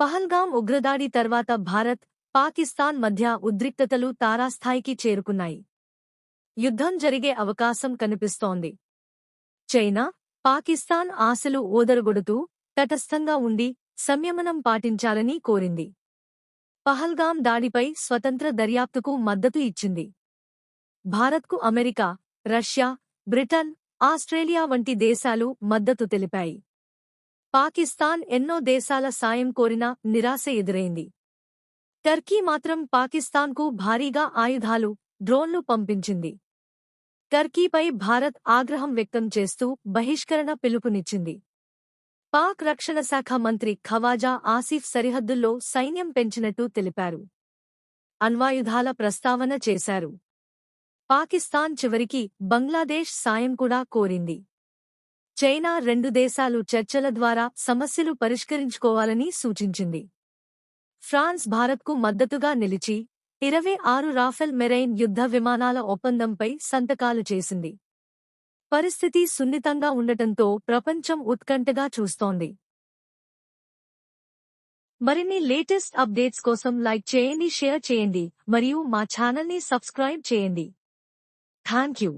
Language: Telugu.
పహల్గాం ఉగ్రదాడి తర్వాత భారత్ పాకిస్తాన్ మధ్య ఉద్రిక్తతలు తారాస్థాయికి చేరుకున్నాయి. యుద్ధం జరిగే అవకాశం కనిపిస్తోంది. చైనా పాకిస్తాన్ ఆశలు ఓదరగొడుతూ తటస్థంగా ఉండి సంయమనం పాటించాలని కోరింది. పహల్గాం దాడిపై స్వతంత్ర దర్యాప్తుకు మద్దతు ఇచ్చింది. భారత్కు అమెరికా రష్యా బ్రిటన్ ఆస్ట్రేలియా వంటి దేశాలు మద్దతు తెలిపాయి. పాకిస్తాన్ ఎన్నో దేశాల సాయం కోరినా నిరాశ ఎదురైంది. టర్కీ మాత్రం పాకిస్తాన్కు భారీగా ఆయుధాలు డ్రోన్లు పంపించింది. టర్కీపై భారత్ ఆగ్రహం వ్యక్తం చేస్తూ బహిష్కరణ పిలుపునిచ్చింది. పాక్ రక్షణ శాఖ మంత్రి ఖవాజా ఆసిఫ్ సరిహద్దుల్లో సైన్యం పెంచినట్టు తెలిపారు. అణ్వాయుధాల ప్రస్తావన చేశారు. పాకిస్తాన్ చివరికి బంగ్లాదేశ్ సాయం కూడా కోరింది. చైనా రెండు దేశాలు చర్చల ద్వారా సమస్యలు పరిష్కరించుకోవాలని సూచించింది. ఫ్రాన్స్ భారత్కు మద్దతుగా నిలిచి ఇరవై ఆరు రాఫెల్ మెరైన్ యుద్ధ విమానాల ఒప్పందంపై సంతకాలు చేసింది. పరిస్థితి సున్నితంగా ఉండటంతో ప్రపంచం ఉత్కంఠగా చూస్తోంది. మరిన్ని లేటెస్ట్ అప్డేట్స్ కోసం లైక్ చేయండి షేర్ చేయండి మరియు మా ఛానల్ని సబ్స్క్రైబ్ చేయండి. Thank you